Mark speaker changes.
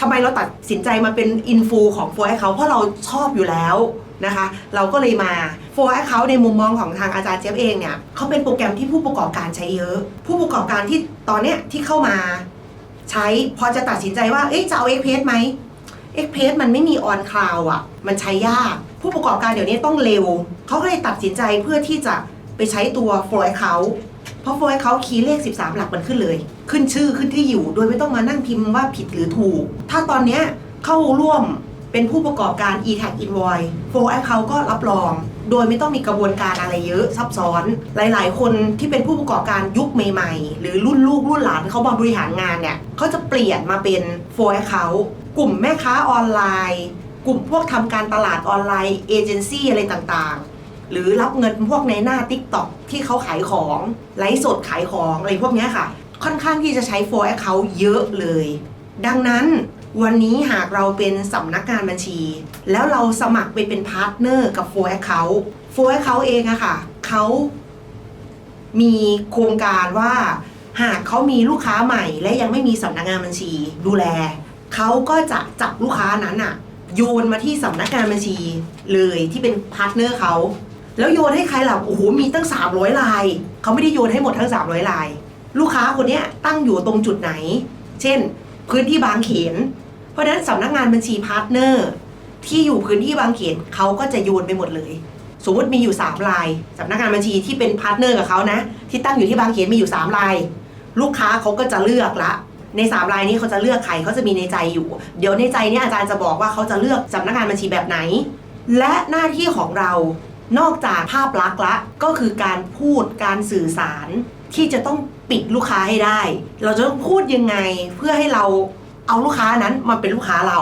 Speaker 1: ทำไมเราตัดสินใจมาเป็นอินฟูของ for account เพราะเราชอบอยู่แล้วนะคะ เราก็เลยมา for account ในมุมมองของทางอาจารย์เจี๊ยบเองเนี่ยเขาเป็นโปรแกรมที่ผู้ประกอบการใช้เยอะ ผู้ประกอบการที่ตอนเนี้ยที่เข้ามาใช้พอจะตัดสินใจว่าเอ๊ะจะเอา x p a s ไหม x p a s มันไม่มีออนคลาวอะ มันใช้ยาก ผู้ประกอบการเดี๋ยวนี้ต้องเร็ว เขาก็เลยตัดสินใจเพื่อที่จะไปใช้ตัว for account เพราะ for account คีย์เลข 13 หลักมันขึ้นเลย ขึ้นชื่อขึ้นที่อยู่ โดยไม่ต้องมานั่งพิมพ์ว่าผิดหรือถูก ถ้าตอนเนี้ยเข้าร่วมเป็นผู้ประกอบการ e-tag invoice for account ก็รับรอง โดยไม่ต้องมีกระบวนการอะไรเยอะซับซ้อน หลาย ๆ คนที่เป็นผู้ประกอบการยุคใหม่ ๆ หรือรุ่นลูกรุ่นหลานเขามาบริหารงานเนี่ยเขาจะเปลี่ยนมาเป็น for account กลุ่มแม่ค้าออนไลน์ กลุ่มพวกทำการตลาดออนไลน์เอเจนซี่อะไรต่างๆ หรือรับเงินพวกในหน้า TikTok ที่เขาขายของไลฟ์สดขายของอะไรพวกนี้ค่ะ ค่อนข้างที่จะใช้ for account เยอะเลย ดังนั้นวันนี้หากเราเป็นสำนักงานบัญชี แล้วเราสมัครไปเป็นพาร์ทเนอร์กับ for account for account เองอะค่ะเขามีโครงการว่าหากเขามีลูกค้าใหม่ และยังไม่มีสำนักงานบัญชีดูแล เขาก็จะจับลูกค้านั้นอะโยนมาที่สำนักงานบัญชีเลยที่เป็นพาร์ทเนอร์เขา แล้วโยนให้ใครล่ะโอ้โหมีตั้ง 300ลายเขาไม่ได้โยนให้หมดทั้ง 300ลาย ลูกค้าคนเนี้ยตั้งอยู่ตรงจุดไหน เช่น พื้นที่บางเขน เพราะฉะนั้นสำนักงานบัญชีพาร์ทเนอร์ที่อยู่พื้นที่บางเขนเขาก็จะโยนไปหมดเลย สมมติมีอยู่ 3 ลายสำนักงานบัญชีที่เป็นพาร์ทเนอร์กับเขานะ ที่ตั้งอยู่ที่บางเขนมีอยู่ 3 ลาย ลูกค้าเขาก็จะเลือกละ ในสามลายนี้เขาจะเลือกใครเขาจะมีในใจอยู่ เดี๋ยวในใจนี้อาจารย์จะบอกว่าเขาจะเลือกสำนักงานบัญชีแบบไหน และหน้าที่ของเรา นอกจากภาพลักษณ์ละก็คือการพูดการสื่อสารที่จะต้องปิดลูกค้าให้ได้ เราจะต้องพูดยังไงเพื่อให้เราเอาลูกค้านั้นมาเป็นลูกค้าเรา